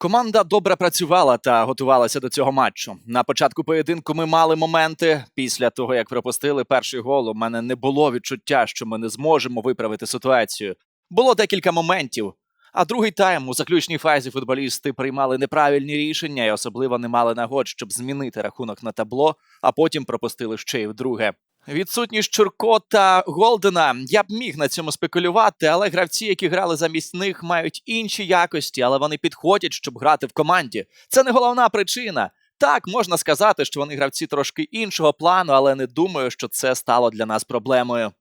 Команда добре працювала та готувалася до цього матчу. На початку поєдинку ми мали моменти. Після того, як пропустили перший гол, у мене не було відчуття, що ми не зможемо виправити ситуацію. Було декілька моментів. А другий тайм у заключній фазі футболісти приймали неправильні рішення і особливо не мали нагод, щоб змінити рахунок на табло, а потім пропустили ще й вдруге. Відсутність Чурко та Голдена. Я б міг на цьому спекулювати, але гравці, які грали замість них, мають інші якості, але вони підходять, щоб грати в команді. Це не головна причина. Так, можна сказати, що вони гравці трошки іншого плану, але не думаю, що це стало для нас проблемою.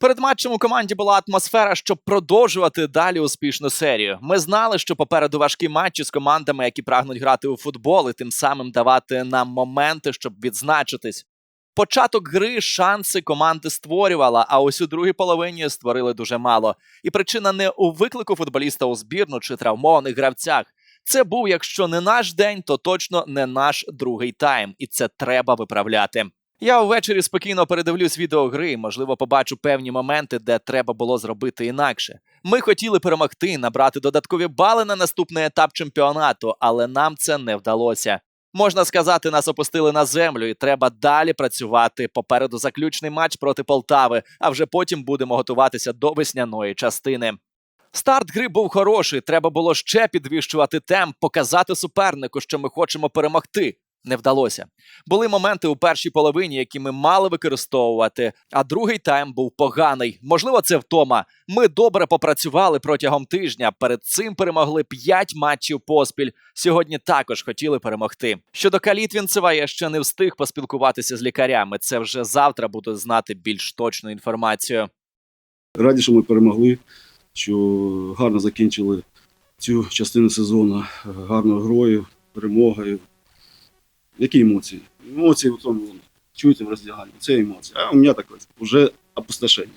Перед матчем у команді була атмосфера, щоб продовжувати далі успішну серію. Ми знали, що попереду важкі матчі з командами, які прагнуть грати у футбол, і тим самим давати нам моменти, щоб відзначитись. Початок гри шанси команди створювала, а ось у другій половині створили дуже мало. І причина не у виклику футболіста у збірну чи травмованих гравцях. Це був, якщо не наш день, то точно не наш другий тайм, і це треба виправляти. Я ввечері спокійно передивлюсь відео гри, можливо, побачу певні моменти, де треба було зробити інакше. Ми хотіли перемогти, набрати додаткові бали на наступний етап чемпіонату, але нам це не вдалося. Можна сказати, нас опустили на землю, і треба далі працювати. Попереду заключний матч проти Полтави, а вже потім будемо готуватися до весняної частини. Старт гри був хороший. Треба було ще підвищувати темп, показати супернику, що ми хочемо перемогти. Не вдалося. Були моменти у першій половині, які ми мали використовувати, а другий тайм був поганий. Можливо, це втома. Ми добре попрацювали протягом тижня. Перед цим перемогли 5 матчів поспіль. Сьогодні також хотіли перемогти. Щодо Калітвінцева, я ще не встиг поспілкуватися з лікарями. Це вже завтра буду знати більш точну інформацію. Раді, що ми перемогли, що гарно закінчили цю частину сезону гарною грою, перемогою. Які емоції? Емоції в тому чуєте в роздяганні. Це емоції. А у мене таке вже опустошення.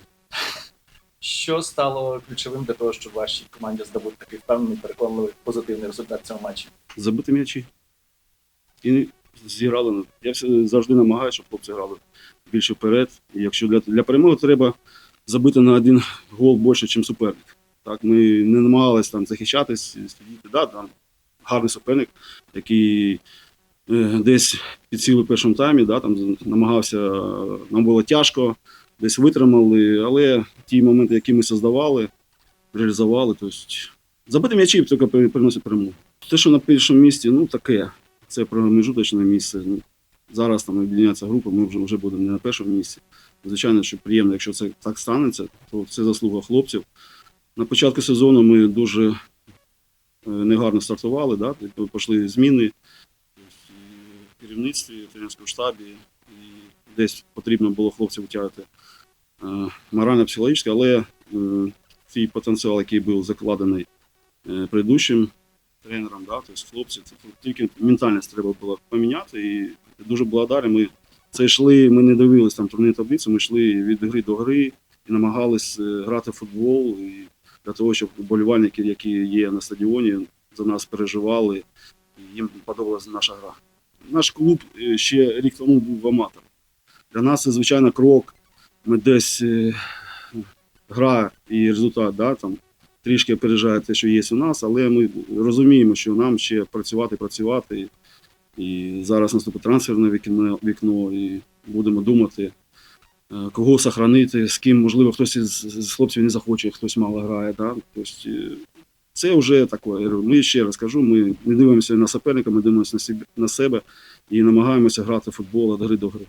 Що стало ключовим для того, щоб вашій команді здобути такий впевнений, переконливий позитивний результат в цьому матчі? Забити м'ячі. І зіграли. Я завжди намагаюся, щоб хлопці грали більше вперед. І якщо для, для перемоги треба забити на один гол більше, ніж суперник. Так, ми не намагалися там захищатись, сидіти. Да, там гарний суперник, який десь підсіли в першому таймі, да, там намагався, нам було тяжко, десь витримали, але ті моменти, які ми создавали, реалізували. Тобто, забити м'ячі тільки при- приносить перемогу. Те, що на першому місці, ну таке. Це промежуточне місце. Ну, зараз там об'єднається група, ми вже, вже будемо не на першому місці. Звичайно, що приємно, якщо це так станеться, то це заслуга хлопців. На початку сезону ми дуже е, негарно стартували, да? тобто пішли зміни керівництві, в тренерському штабі, і десь потрібно було хлопців втягати е, морально-психологічно, але е, цей потенціал, який був закладений е, предыдущим тренером, да, тобто хлопці, це тільки ментальність треба було поміняти. І дуже благодарні. Ми це йшли, ми не дивилися там турнірну таблицю, ми йшли від гри до гри і намагались е, грати в футбол і для того, щоб болівальники, які є на стадіоні, за нас переживали, їм подобалася наша гра. Наш клуб е, ще рік тому був аматором. Для нас це, звичайно, крок. Ми десь е, гра і результат, да, там, трішки опережає те, що є у нас, але ми розуміємо, що нам ще працювати, працювати. І зараз наступить трансферне вікно, вікно і будемо думати, е, кого сохранити, з ким, можливо, хтось із, з хлопців не захоче, хтось мало грає. Да? Тобто, е, це вже таке. Ну і ще раз кажу, ми не дивимося на суперника, ми дивимося на себе, і намагаємося грати в футбол від гри до гри.